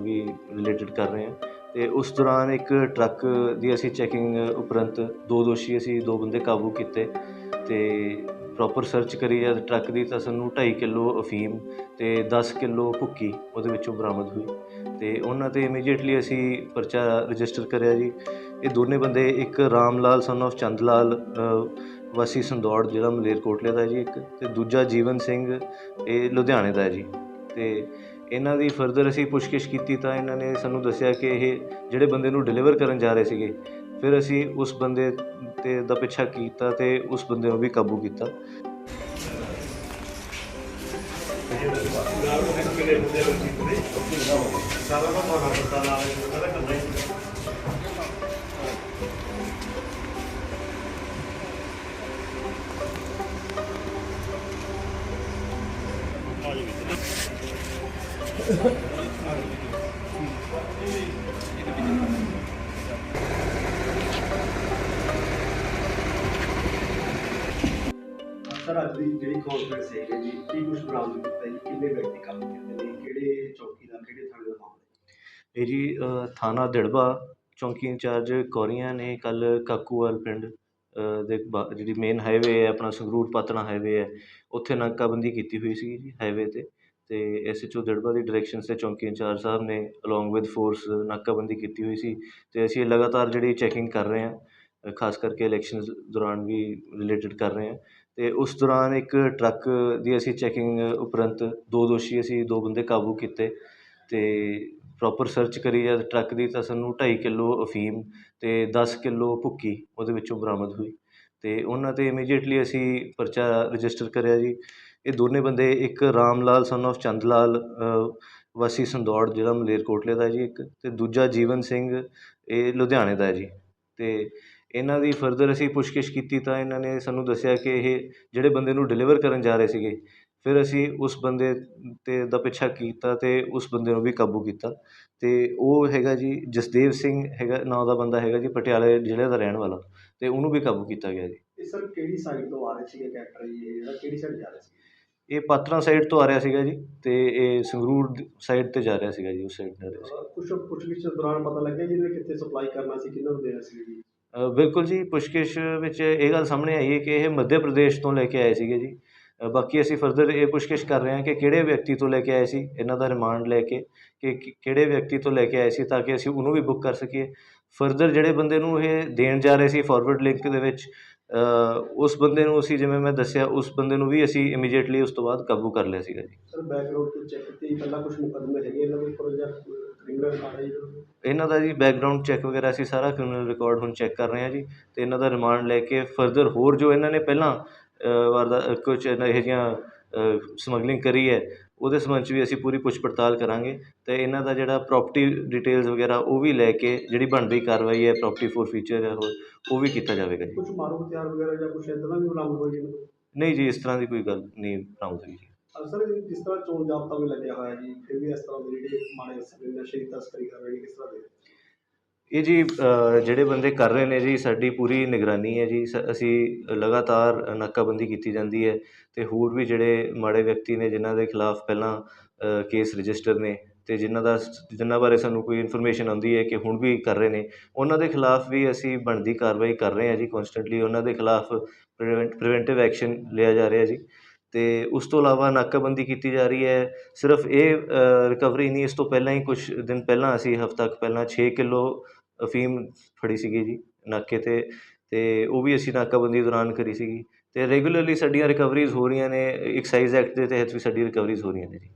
ਦੌਰਾਨ ਵੀ ਰਿਲੇਟਡ ਕਰ ਰਹੇ ਹਾਂ। ਅਤੇ ਉਸ ਦੌਰਾਨ ਇੱਕ ਟਰੱਕ ਦੀ ਅਸੀਂ ਚੈਕਿੰਗ ਉਪਰੰਤ ਦੋ ਦੋਸ਼ੀ ਅਸੀਂ ਦੋ ਬੰਦੇ ਕਾਬੂ ਕੀਤੇ ਅਤੇ ਪ੍ਰੋਪਰ ਸਰਚ ਕਰੀ ਜਦ ਟਰੱਕ ਦੀ ਤਾਂ ਸਾਨੂੰ ਢਾਈ ਕਿਲੋ ਅਫੀਮ ਅਤੇ ਦਸ ਕਿਲੋ ਭੁੱਕੀ ਉਹਦੇ ਵਿੱਚੋਂ ਬਰਾਮਦ ਹੋਈ। ਅਤੇ ਉਹਨਾਂ ਤੇ ਇਮੀਡੀਏਟਲੀ ਅਸੀਂ ਪਰਚਾ ਰਜਿਸਟਰ ਕਰਿਆ ਜੀ। ਇਹ ਦੋਨੇ ਬੰਦੇ, ਇੱਕ ਰਾਮ ਲਾਲ ਸਨ of ਚੰਦ ਲਾਲ ਵਾਸੀ ਸੰਦੌੜ ਜਿਹੜਾ ਮਲੇਰਕੋਟਲੇ ਦਾ ਜੀ ਇੱਕ, ਤੇ ਦੂਜਾ ਜੀਵਨ ਸਿੰਘ, ਇਹ ਲੁਧਿਆਣੇ ਦਾ ਹੈ ਜੀ। ਤੇ ਇਹਨਾਂ ਦੀ ਫਰਦਰ ਅਸੀਂ ਪੁੱਛਗਿੱਛ ਕੀਤੀ ਤਾਂ ਇਹਨਾਂ ਨੇ ਸਾਨੂੰ ਦੱਸਿਆ ਕਿ ਇਹ ਜਿਹੜੇ ਬੰਦੇ ਨੂੰ ਡਿਲੀਵਰ ਕਰਨ ਜਾ ਰਹੇ ਸੀਗੇ, ਫਿਰ ਅਸੀਂ ਉਸ ਬੰਦੇ ਤੇ ਦਾ ਪਿੱਛਾ ਕੀਤਾ ਤੇ ਉਸ ਬੰਦੇ ਨੂੰ ਵੀ ਕਾਬੂ ਕੀਤਾ। ਸਰ ਅੱਜ ਦੀ ਜਿਹੜੀ ਕਾਨਫਰੰਸ ਹੈਗੀ ਜੀ, ਕੀ ਕੁਝ ਬਰਾਮਦ ਕੀਤਾ ਜੀ ਕਿੰਨੇ ਵਿਅਕਤੀ ਕੰਮ ਕੀਤੇ ਨੇ, ਕਿਹੜੇ ਚੌਕੀ ਦਾ, ਕਿਹੜੇ ਥਾਣੇ ਦਾ ਮਾਮਲਾ ਇਹ ਜੀ ਥਾਣਾ ਦਿੜਬਾ, ਚੌਂਕੀ ਇੰਚਾਰਜ ਕੌਰੀਆਂ ਨੇ ਕੱਲ ਕਾਕੂਵਾਲ ਪਿੰਡ ਦੇ ਬਾ- ਜਿਹੜੀ ਮੇਨ ਹਾਈਵੇ ਹੈ, ਆਪਣਾ ਸੰਗਰੂਰ ਪਾਤਣਾ ਹਾਈਵੇ ਹੈ, ਉੱਥੇ ਨਾਕਾਬੰਦੀ ਕੀਤੀ ਹੋਈ ਸੀਗੀ ਜੀ ਹਾਈਵੇ ਤੇ ਤੇ ਓ ਦਿੜਬਾ ਦੀ ਡਾਇਰੈਕਸ਼ਨ ਤੇ ਚੌਂਕੀ ਇੰਚਾਰਜ ਸਾਹਿਬ ਨੇ ਅਲੋਂਗ ਵਿਦ ਫੋਰਸ ਨਾਕਾਬੰਦੀ ਕੀਤੀ ਹੋਈ ਸੀ ਅਤੇ ਅਸੀਂ ਲਗਾਤਾਰ ਜਿਹੜੀ ਚੈਕਿੰਗ ਕਰ ਰਹੇ ਹਾਂ ਖਾਸ ਕਰਕੇ ਇਲੈਕਸ਼ਨਸ ਦੌਰਾਨ ਵੀ ਰਿਲੇਟਡ ਕਰ ਰਹੇ ਹਾਂ ਅਤੇ ਉਸ ਦੌਰਾਨ ਇੱਕ ਟਰੱਕ ਦੀ ਅਸੀਂ ਚੈਕਿੰਗ ਉਪਰੰਤ ਦੋ ਦੋਸ਼ੀ ਅਸੀਂ ਦੋ ਬੰਦੇ ਕਾਬੂ ਕੀਤੇ ਅਤੇ ਪ੍ਰੋਪਰ ਸਰਚ ਕਰੀ ਜਦ ਟਰੱਕ ਦੀ ਤਾਂ ਸਾਨੂੰ ਢਾਈ ਕਿੱਲੋ ਅਫੀਮ ਅਤੇ ਦਸ ਕਿੱਲੋ ਭੁੱਕੀ ਉਹਦੇ ਵਿੱਚੋਂ ਬਰਾਮਦ ਹੋਈ ਅਤੇ ਉਹਨਾਂ ਤੇ ਇਮੀਡੀਏਟਲੀ ਅਸੀਂ ਪਰਚਾ ਰਜਿਸਟਰ ਕਰਿਆ ਜੀ। ਇਹ ਦੋਨੇ ਬੰਦੇ, ਇੱਕ ਰਾਮ ਲਾਲ ਸਨ of ਚੰਦ ਲਾਲ ਵਾਸੀ ਸੰਦੌੜ, ਜਿਹੜਾ ਮਲੇਰਕੋਟਲੇ ਦਾ ਜੀ ਇੱਕ ਅਤੇ ਦੂਜਾ ਜੀਵਨ ਸਿੰਘ, ਇਹ ਲੁਧਿਆਣੇ ਦਾ ਜੀ। ਅਤੇ ਇਹਨਾਂ ਦੀ ਫਰਦਰ ਅਸੀਂ ਪੁੱਛਗਿੱਛ ਕੀਤੀ ਤਾਂ ਇਹਨਾਂ ਨੇ ਸਾਨੂੰ ਦੱਸਿਆ ਕਿ ਇਹ ਜਿਹੜੇ ਬੰਦੇ ਨੂੰ ਡਿਲੀਵਰ ਕਰਨ ਜਾ ਰਹੇ ਸੀਗੇ ਫਿਰ ਅਸੀਂ ਉਸ ਬੰਦੇ ਤੇ ਦਾ ਪਿੱਛਾ ਕੀਤਾ ਤੇ ਉਸ ਬੰਦੇ ਨੂੰ ਵੀ ਕਾਬੂ ਕੀਤਾ। ਤੇ ਉਹ ਹੈਗਾ ਜੀ ਜਸਦੇਵ ਸਿੰਘ ਹੈਗਾ ਨਾਂ ਦਾ ਬੰਦਾ ਹੈਗਾ ਜੀ ਪਟਿਆਲੇ ਜ਼ਿਲ੍ਹੇ ਦਾ ਰਹਿਣ ਵਾਲਾ ਤੇ ਉਹਨੂੰ ਵੀ ਕਾਬੂ ਕੀਤਾ ਗਿਆ ਜੀ। ਇਹ ਸਰ ਕਿਹੜੀ ਸਾਈਡ ਤੋਂ ਆ ਰਹੇ ਸੀਗੇ ਕੈਰੈਕਟਰ ਜੀ? ਇਹ ਜਿਹੜਾ ਕਿਹੜੀ ਸਾਈਡ ਜਾ ਰਹੇ ਸੀ? ਇਹ ਪਾਤਰਾ ਸਾਈਡ ਤੋਂ ਆ ਰਿਹਾ ਸੀਗਾ ਜੀ ਤੇ ਇਹ ਸੰਗਰੂਰ ਸਾਈਡ ਤੇ ਜਾ ਰਿਹਾ ਸੀਗਾ ਜੀ ਉਸ ਸਾਈਡ ਜਾ ਰਿਹਾ ਸੀ ਕੁਝ ਪੁੱਛਗਿੱਛ ਦੌਰਾਨ ਪਤਾ ਲੱਗਿਆ ਜੀ ਇਹਨੇ ਕਿੱਥੇ ਸਪਲਾਈ ਕਰਨਾ ਸੀ ਕਿਹਨਾਂ ਨੂੰ ਦੇਣਾ ਸੀ ਜੀ? ਅ, ਬਿਲਕੁਲ ਜੀ ਪੁੱਛਗਿੱਛ ਵਿੱਚ ਇਹ ਗੱਲ ਸਾਹਮਣੇ ਆਈ ਹੈ ਕਿ ਇਹ ਮੱਧ ਪ੍ਰਦੇਸ਼ ਤੋਂ ਲੈ ਕੇ ਆਏ ਸੀਗੇ ਜੀ। ਬਾਕੀ ਅਸੀਂ ਫਰਦਰ ਇਹ ਪੁੱਛਗਿੱਛ ਕਰ ਰਹੇ ਹਾਂ ਕਿ ਕਿਹੜੇ ਵਿਅਕਤੀ ਤੋਂ ਲੈ ਕੇ ਆਏ ਸੀ ਇਹਨਾਂ ਦਾ ਰਿਮਾਂਡ ਲੈ ਕੇ ਕਿ ਕਿਹੜੇ ਵਿਅਕਤੀ ਤੋਂ ਲੈ ਕੇ ਆਏ ਸੀ ਤਾਂ ਕਿ ਅਸੀਂ ਉਹਨੂੰ ਵੀ ਬੁੱਕ ਕਰ ਸਕੀਏ। ਫਰਦਰ ਜਿਹੜੇ ਬੰਦੇ ਨੂੰ ਇਹ ਦੇਣ ਜਾ ਰਹੇ ਸੀ ਫਾਰਵਰਡ ਲਿੰਕ ਦੇ ਵਿੱਚ ਉਸ ਬੰਦੇ ਨੂੰ ਅਸੀਂ ਜਿਵੇਂ ਮੈਂ ਦੱਸਿਆ ਉਸ ਬੰਦੇ ਨੂੰ ਵੀ ਅਸੀਂ ਇਮੀਡੀਏਟਲੀ ਉਸ ਤੋਂ ਬਾਅਦ ਕਾਬੂ ਕਰ ਲਿਆ ਸੀਗਾ ਜੀ। ਸਰ ਬੈਕਗ੍ਰਾਉਂਡ ਤੋਂ ਚੈੱਕ ਕੀਤੀ ਪਹਿਲਾਂ ਕੁਝ ਮੁਕੱਦਮੇ ਹੈਗੇ ਇਹਨਾਂ ਦੇ ਉੱਪਰ ਜਾਂ ਕ੍ਰਿਮੀਨਲ ਇਹਨਾਂ ਦਾ ਜੀ ਬੈਕਗ੍ਰਾਉਂਡ ਚੈੱਕ ਵਗੈਰਾ ਅਸੀਂ ਸਾਰਾ ਕ੍ਰਿਮੀਨਲ ਰਿਕਾਰਡ ਹੁਣ ਚੈੱਕ ਕਰ ਰਹੇ ਹਾਂ ਜੀ ਤੇ ਇਹਨਾਂ ਦਾ ਰਿਮਾਂਡ ਲੈ ਕੇ ਫਰਦਰ ਹੋਰ ਜੋ ਇਹਨਾਂ ਨੇ ਪਹਿਲਾਂ ਵਾਰਦਾ ਕੁਝ ਇਹੋ ਜਿਹੀਆਂ ਸਮਗਲਿੰਗ ਕਰੀ ਹੈ ਉਹਦੇ ਸੰਬੰਧ 'ਚ ਵੀ ਅਸੀਂ ਪੂਰੀ ਪੁੱਛ ਪੜਤਾਲ ਕਰਾਂਗੇ ਤੇ ਇਹਨਾਂ ਦਾ ਜਿਹੜਾ ਪ੍ਰਾਪਰਟੀ ਡਿਟੇਲਸ ਵਗੈਰਾ ਉਹ ਵੀ ਲੈ ਕੇ ਜਿਹੜੀ ਬਣਦੀ ਕਾਰਵਾਈ ਹੈ ਪ੍ਰਾਪਰਟੀ ਫੋਰ ਫੀਚਰ ਹੈ ਹੋਰ ਉਹ ਵੀ ਕੀਤਾ ਜਾਵੇਗਾ ਜੀ। ਕੁਝ ਮਾਰੂ ਹਥਿਆਰ ਵਗੈਰਾ ਜਾਂ ਕੁਝ ਇਦਾਂ ਦਾ ਵੀ ਬਰਾਮਦ ਹੋਈ ਜੀ? ਨਹੀਂ ਜੀ ਇਸ ਤਰ੍ਹਾਂ ਦੀ ਕੋਈ ਗੱਲ ਨਹੀਂ ਬਰਾਮਦ ਹੋਈ ਜੀ ਸਰ ਜਿਸ ਤਰ੍ਹਾਂ ਚੋਣ ਜਾਬਤਾ ਵੀ ਲੱਗਿਆ ਹੋਇਆ ਜੀ? ਫਿਰ ਵੀ ਇਸ ਤਰ੍ਹਾਂ ਦੇ ਜਿਹੜੇ ਮਾੜੇ ਅਸਰ ਨਸ਼ੇ ਦੀ ਤਸਕਰੀ ਕਰ ਰਹੇ ਨੇ ਕਿਸ ਤਰ੍ਹਾਂ ਦੇ? ਇਹ ਜੀ ਜਿਹੜੇ ਬੰਦੇ ਕਰ ਰਹੇ ਨੇ ਜੀ, ਸਾਡੀ ਪੂਰੀ ਨਿਗਰਾਨੀ ਹੈ ਜੀ। ਸ- ਅਸੀਂ ਲਗਾਤਾਰ ਨਾਕਾਬੰਦੀ ਕੀਤੀ ਜਾਂਦੀ ਹੈ ਅਤੇ ਹੋਰ ਵੀ ਜਿਹੜੇ ਮਾੜੇ ਵਿਅਕਤੀ ਨੇ, ਜਿਨ੍ਹਾਂ ਦੇ ਖਿਲਾਫ ਪਹਿਲਾਂ ਕੇਸ ਰਜਿਸਟਰ ਨੇ ਅਤੇ ਜਿਨ੍ਹਾਂ ਦਾ ਜਿਨ੍ਹਾਂ ਬਾਰੇ ਸਾਨੂੰ ਕੋਈ ਇਨਫੋਰਮੇਸ਼ਨ ਆਉਂਦੀ ਹੈ ਕਿ ਹੁਣ ਵੀ ਕਰ ਰਹੇ ਨੇ, ਉਹਨਾਂ ਦੇ ਖਿਲਾਫ ਵੀ ਅਸੀਂ ਬਣਦੀ ਕਾਰਵਾਈ ਕਰ ਰਹੇ ਹਾਂ ਜੀ ਕੋਂਸਟੈਂਟਲੀ ਉਹਨਾਂ ਦੇ ਖਿਲਾਫ ਪ੍ਰੀਵੈਂਟ ਪ੍ਰੀਵੈਂਟਿਵ ਐਕਸ਼ਨ ਲਿਆ ਜਾ ਰਿਹਾ ਜੀ। ਅਤੇ ਉਸ ਤੋਂ ਇਲਾਵਾ ਨਾਕਾਬੰਦੀ ਕੀਤੀ ਜਾ ਰਹੀ ਹੈ। ਸਿਰਫ ਇਹ ਰਿਕਵਰੀ ਨਹੀਂ, ਇਸ ਤੋਂ ਪਹਿਲਾਂ ਹੀ ਕੁਛ ਦਿਨ ਪਹਿਲਾਂ ਅਸੀਂ ਹਫ਼ਤਾ ਕੁ ਪਹਿਲਾਂ ਛੇ ਕਿਲੋ ਅਫੀਮ ਫੜੀ ਸੀਗੀ ਜੀ ਨਾਕੇ ਤੇ ਅਤੇ ਉਹ ਵੀ ਅਸੀਂ ਨਾਕਾਬੰਦੀ ਦੌਰਾਨ ਕਰੀ ਸੀਗੀ। ਅਤੇ ਰੈਗੂਲਰਲੀ ਸਾਡੀਆਂ ਰਿਕਵਰੀਜ਼ ਹੋ ਰਹੀਆਂ ਨੇ ਐਕਸਾਈਜ਼ ਐਕਟ ਦੇ ਤਹਿਤ ਵੀ ਸਾਡੀ ਰਿਕਵਰੀਜ਼ ਹੋ ਰਹੀਆਂ ਨੇ ਜੀ।